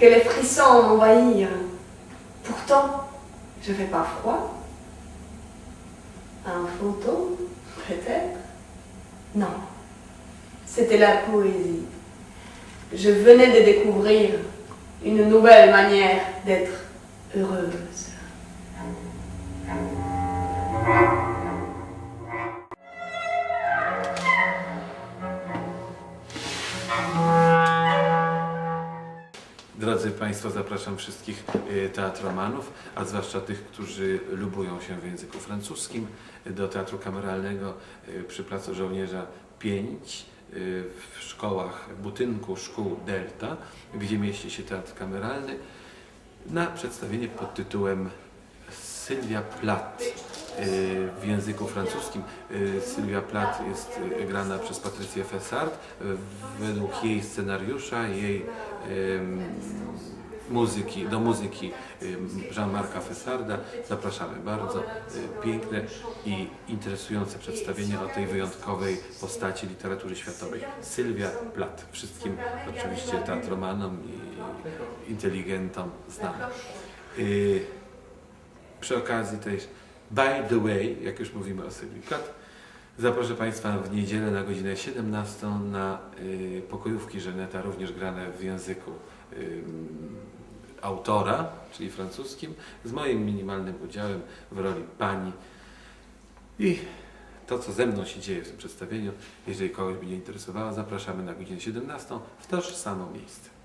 que les frissons m'envahirent. Pourtant, je n'avais pas froid. Un fantôme, peut-être Non, c'était la poésie. Je venais de découvrir une nouvelle manière d'être heureuse. Drodzy Państwo, zapraszam wszystkich y, teatromanów, a zwłaszcza tych, którzy lubują się w języku francuskim, do Teatru Kameralnego y, przy Placu Żołnierza 5 y, w szkołach, budynku szkół Delta, gdzie mieści się Teatr Kameralny, na przedstawienie pod tytułem Sylwia Plath w języku francuskim. Y, Sylwia Plath jest y, grana przez Patrycję Fessard. Y, Według jej scenariusza, jej muzyki, do muzyki Jean-Marca Fessarda zapraszamy bardzo. Piękne i interesujące przedstawienie o tej wyjątkowej postaci literatury światowej. Sylwia Plath. Wszystkim oczywiście teatromanom i inteligentom znane. Y, przy okazji też By the way, jak już mówimy o Sylwii Plath, zaproszę Państwa w niedzielę na godzinę 17 na y, pokojówki Żeneta, również grane w języku y, autora, czyli francuskim, z moim minimalnym udziałem w roli pani. I to, co ze mną się dzieje w tym przedstawieniu, jeżeli kogoś by nie interesowało, zapraszamy na godzinę 17 w toż samo miejsce.